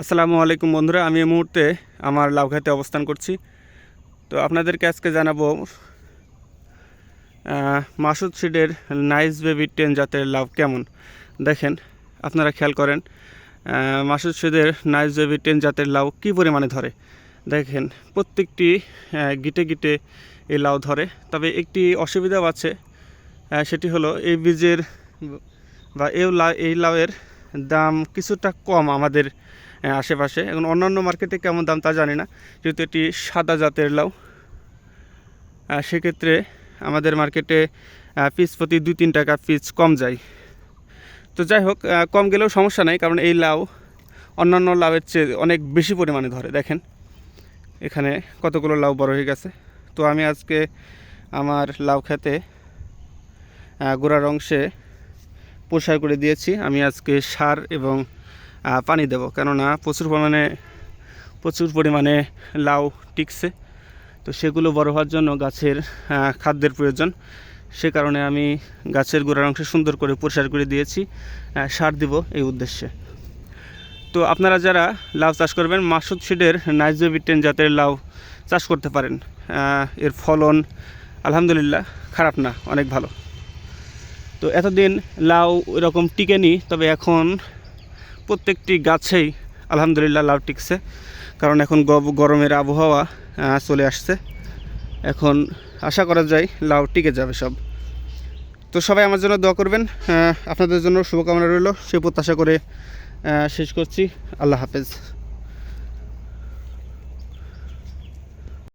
আসসালামু আলাইকুম বন্ধুরা, আমি এই মুহূর্তে আমার লাউ খাতে অবস্থান করছি। তো আপনাদেরকে আজকে জানাব মাসুদ সিডের নাইস বেবি টেন জাতের লাউ কেমন? দেখেন, আপনারা খেয়াল করেন মাসুদ সিডের নাইস বেবি টেন জাতের লাউ কী পরিমাণে ধরে? দেখেন, প্রত্যেকটি গিটে গিটে এই লাউ ধরে। তবে একটি অসুবিধাও আছে সেটি হলো এই বীজের বা এই লাউ এই লাউয়ের দাম কিছুটা কম আমাদের আশেপাশে। এখন অন্যান্য মার্কেটে কেমন দাম তা জানি না। যেহেতু এটি সাদা জাতের লাউ সেক্ষেত্রে আমাদের মার্কেটে পিস প্রতি দুই, তিন টাকা পিস কম যায়। তো যাই হোক কম গেলেও সমস্যা নাই, কারণ এই লাউ অন্যান্য লাউয়ের চেয়ে অনেক বেশি পরিমাণে ধরে। দেখেন, এখানে কতগুলো লাউ বড় হয়ে গেছে। তো আমি আজকে আমার লাউ খেতে গোড়ার অংশে পরিষ্কার করে দিয়েছি। আমি আজকে সার এবং পানি দেব। কেননা প্রচুর পরিমাণে প্রচুর পরিমাণে লাউ টিকছে। তো সেগুলো বড় হওয়ার জন্য গাছের খাদ্যের প্রয়োজন। সে কারণে আমি গাছের গোড়ার অংশ সুন্দর করে পরিষ্কার করে দিয়েছি সার দিব এই উদ্দেশ্যে। তো আপনারা যারা লাউ চাষ করবেন, মাসুদ সিডের নাইজোবিটেন জাতের লাউ চাষ করতে পারেন। এর ফলন আলহামদুলিল্লাহ খারাপ না, অনেক ভালো। তো এতদিন লাউ এরকম টিকেনি, তবে এখন প্রত্যেকটি গাছেই আলহামদুলিল্লাহ লাউ টিকছে। কারণ এখন গরমের আবহাওয়া চলে আসছে। এখন আশা করা যায় লাউ টিকে যাবে সব। তো সবাই আমার জন্য দোয়া করবেন। আপনাদের জন্য শুভকামনা রইল। সে প্রত্যাশা করে শেষ করছি। আল্লাহ হাফেজ।